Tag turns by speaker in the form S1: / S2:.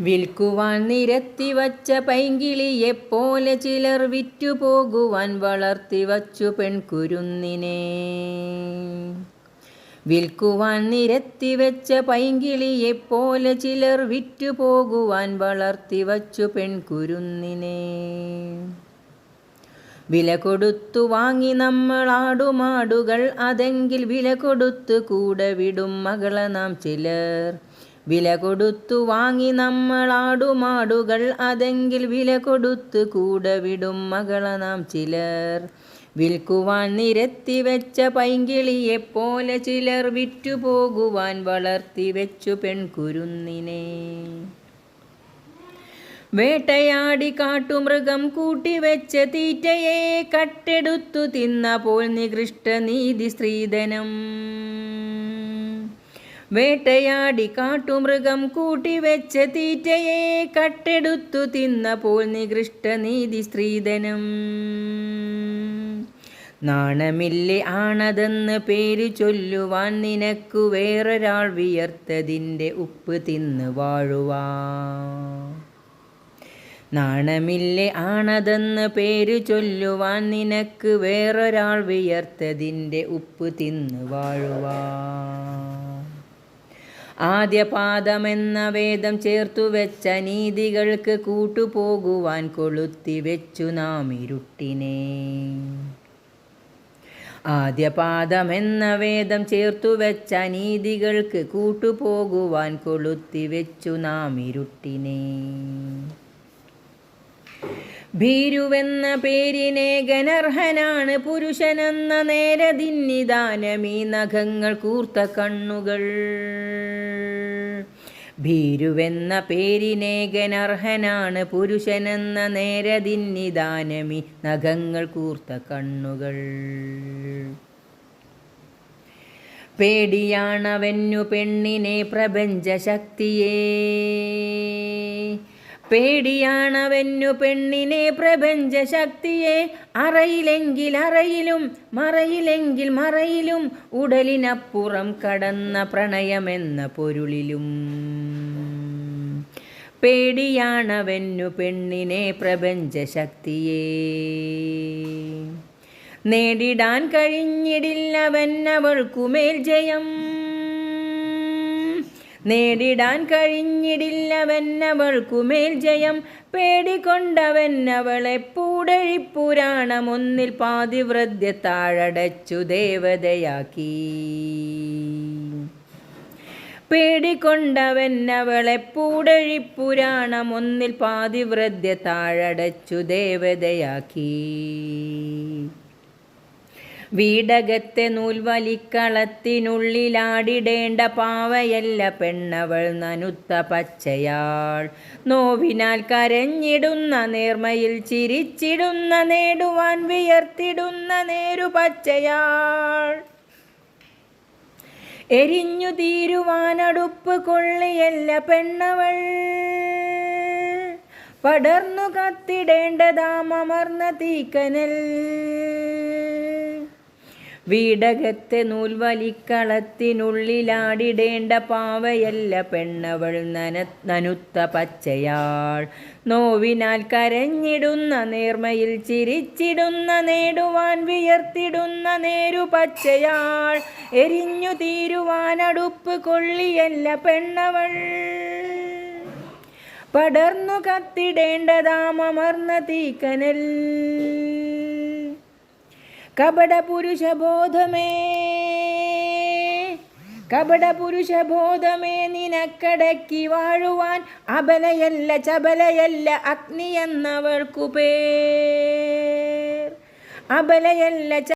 S1: വിൽക്കുവാൻ നിരത്തി വച്ച പൈങ്കിളിയെപ്പോലെ ചിലർ വിറ്റുപോകുവാൻ വളർത്തി വച്ചു പെൺകുരുന്നിനെ. വിൽക്കുവാൻ നിരത്തി വെച്ച പൈങ്കിളിയെപ്പോലെ ചിലർ വിറ്റുപോകുവാൻ വളർത്തി വച്ചു പെൺകുരുന്നിനെ. വില കൊടുത്തു വാങ്ങി നമ്മൾ ആടുമാടുകൾ അതെങ്കിൽ വില കൊടുത്തു കൂടെ വിടും മകളെ നാം ചിലർ. വില കൊടുത്തു വാങ്ങി നമ്മൾ ആടുമാടുകൾ അതെങ്കിൽ വില കൊടുത്തു കൂടെ വിടും മകള നാം ചിലർ. വിൽക്കുവാൻ നിരത്തി വെച്ച പൈങ്കിളിയെപ്പോലെ ചിലർ വിറ്റുപോകുവാൻ വളർത്തി വെച്ചു പെൺകുരുന്നിനെ. വേട്ടയാടി കാട്ടുമൃഗം കൂട്ടിവെച്ച തീറ്റയെ കട്ടെടുത്തു തിന്നപ്പോൾ നികൃഷ്ട നീതി സ്ത്രീധനം. വേട്ടയാടി കാട്ടുമൃഗം കൂട്ടി വെച്ച തീറ്റയെ കട്ടെടുത്തു തിന്നപ്പോൾ നികൃഷ്ട നീതി സ്ത്രീധനം. നാണമില്ലേ ആണതെന്ന് പേര് ചൊല്ലുവാൻ നിനക്കു വേറൊരാൾ വിയർത്തതിന്റെ ഉപ്പ് തിന്ന് വാഴുവാ. നാണമില്ലേ ആണതെന്ന് പേര് ചൊല്ലുവാൻ നിനക്ക് വേറൊരാൾ വിയർത്തതിന്റെ ഉപ്പ് തിന്ന് വാഴുവാ. ആദ്യപാദമെന്ന വേദം ചേർത്തു വെച്ച നീതികൾക്ക് കൂട്ടുപോകുവാൻ കൊളുത്തി വെച്ചു നാം ഇരുട്ടിനെ. ആദ്യപാദമെന്ന വേദം ചേർത്തു വെച്ച നീതികൾക്ക് കൂട്ടുപോകുവാൻ കൊളുത്തി വെച്ചു നാം ഇരുട്ടിനെ. ഭീരുവെന്ന പേരിനെ ഗനർഹനാണ് പുരുഷനെന്ന നേരതിന്നിദാനമീ നഖങ്ങൾ കൂർത്ത കണ്ണുകൾ. ഭീരുവെന്ന പേരിനെ ഗനർഹനാണ് പുരുഷനെന്ന നേരതിന്നിദാനമി നഖങ്ങൾ കൂർത്ത കണ്ണുകൾ. പേടിയാണവന്നു പെണ്ണിനെ പ്രപഞ്ച ശക്തിയേ പേടിയാണവന്നു പെണ്ണിനെ പ്രപഞ്ച ശക്തിയെ അറയിലെങ്കിൽ അറയിലും മറയിലെങ്കിൽ മറയിലും ഉടലിനപ്പുറം കടന്ന പ്രണയമെന്ന പൊരുളിലും. പേടിയാണവനു പെണ്ണിനെ പ്രപഞ്ച ശക്തിയെ നേടിടാൻ കഴിഞ്ഞിടില്ലവൻ അവൾക്കുമേൽ ജയം. നേടിടാൻ കഴിഞ്ഞിടില്ലവന്നവൾക്കുമേൽ ജയം. പേടികൊണ്ടവന്നവളെ പൂടഴിപ്പുരാണമൊന്നിൽ പാതിവ്രദ്യ താഴടച്ചു ദേവതയാക്കി. പേടികൊണ്ടവന്നവളെ പൂടഴിപ്പുരാണമൊന്നിൽ പാതിവ്രദ്യ താഴടച്ചു ദേവതയാക്കി. വീടകത്തെ നൂൽവലിക്കളത്തിനുള്ളിലാടിടേണ്ട പാവയല്ല പെണ്ണവൾ നനുത്ത പച്ചയാൾ. നോവിനാൽ കരഞ്ഞിടുന്ന നേർമയിൽ ചിരിച്ചിടുന്ന നേടുവാൻ വിയർത്തിടുന്ന നേരു പച്ചയാൾ. എരിഞ്ഞു തീരുവാനടുപ്പ് കൊള്ളിയല്ല പെണ്ണവൾ. പടർന്നു കത്തിടേണ്ടതാമർന്ന തീക്കനൽ. വീടകത്തെ നൂൽവലിക്കളത്തിനുള്ളിലാടിടേണ്ട പാവയല്ല പെണ്ണവൾ നന നനുത്ത പച്ചയാൾ. നോവിനാൽ കരഞ്ഞിടുന്ന നേർമയിൽ ചിരിച്ചിടുന്ന നേടുവാൻ വിയർത്തിടുന്ന നേരു പച്ചയാൾ. എരിഞ്ഞു തീരുവാനടുപ്പ് കൊള്ളിയല്ല പെണ്ണവൾ. പടർന്നു കത്തിടേണ്ടതാമർന്ന തീക്കനൽ. കപട പുരുഷബോധമേ കപട പുരുഷബോധമേ നിനക്കടക്കി വാഴുവാൻ അബലയല്ല ചബലയല്ല അഗ്നി എന്നവൾക്കു പേർ. അബലയല്ല